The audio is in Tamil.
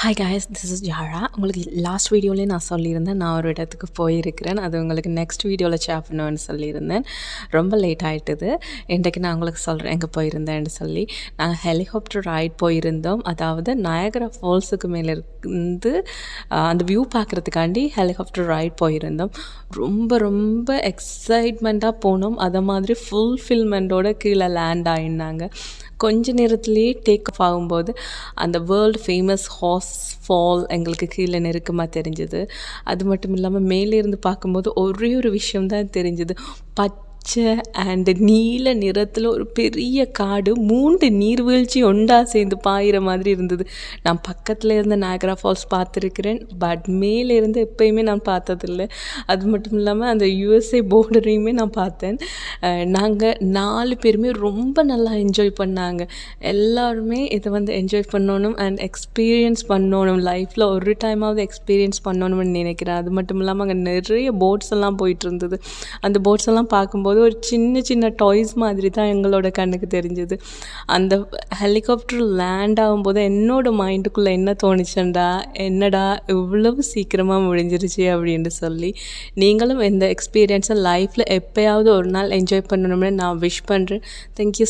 Hi guys this is Yazha உங்களுக்கு லாஸ்ட் வீடியோலேயே நான் சொல்லியிருந்தேன் நான் ஒரு இடத்துக்கு போயிருக்கிறேன். அது உங்களுக்கு நெக்ஸ்ட் வீடியோவில் ஷேர் பண்ணுவேன்னு சொல்லியிருந்தேன். ரொம்ப லேட் ஆகிட்டுது இன்றைக்கு நான் உங்களுக்கு சொல்கிறேன் எங்கே போயிருந்தேன்னு சொல்லி. நாங்கள் ஹெலிகாப்டர் ரைட் போயிருந்தோம். அதாவது நாயகரா ஃபால்ஸுக்கு மேலே இருந்து அந்த வியூ பார்க்குறதுக்காண்டி ஹெலிகாப்டர் ரைட் போயிருந்தோம். ரொம்ப ரொம்ப எக்ஸைட்மெண்ட்டாக போனோம். அதை மாதிரி ஃபுல்ஃபில்மெண்ட்டோட கீழே லேண்ட் ஆகினாங்க கொஞ்ச நேரத்துலேயே டேக் ஆஃப் ஆகும்போது அந்த வேர்ல்டு ஃபேமஸ் ஹார்ஸ் ஃபால் எங்களுக்கு கீழே நெருக்கமாக தெரிஞ்சுது. அது மட்டும் இல்லாமல் மேலே இருந்து பார்க்கும்போது ஒரே ஒரு விஷயம்தான் தெரிஞ்சுது. பச்சை அண்டு நீல நிறத்தில் ஒரு பெரிய காடு மூன்று நீர்வீழ்ச்சி ஒண்டா சேர்ந்து பாயிற மாதிரி இருந்தது. நான் பக்கத்தில் இருந்த நாகரா ஃபால்ஸ் பார்த்துருக்கிறேன். பட் மேலே இருந்து எப்பயுமே நான் பார்த்ததில்ல. அது மட்டும் இல்லாமல் அந்த யூஎஸ்ஏ போர்டரையுமே நான் பார்த்தேன். நாங்கள் நாலு பேருமே ரொம்ப நல்லா என்ஜாய் பண்ணாங்க. எல்லாருமே இதை வந்து என்ஜாய் பண்ணணும் அண்ட் எக்ஸ்பீரியன்ஸ் பண்ணணும். லைஃப்பில் ஒரு டைமாவது எக்ஸ்பீரியன்ஸ் பண்ணணும்னு நினைக்கிறேன். அது மட்டும் இல்லாமல் அங்கே நிறைய போட்ஸ் எல்லாம் போயிட்டு இருந்தது. அந்த போட்ஸ் எல்லாம் பார்க்கும்போது ஒரு சின்ன சின்ன டாய்ஸ் மாதிரி தான் எங்களோட கண்ணுக்கு தெரிஞ்சது. அந்த ஹெலிகாப்டர் லேண்ட் ஆகும்போது என்னோட மைண்டுக்குள்ளே என்ன தோணுச்சுண்டா என்னடா இவ்வளவு சீக்கிரமாக முடிஞ்சிருச்சு அப்படின்னு சொல்லி நீங்களும் இந்த எக்ஸ்பீரியன்ஸை லைஃப்பில் எப்போயாவது ஒரு நாள் என்ஜாய் பண்ணணும்னு நான் விஷ் பண்ணுறேன் தேங்க்யூ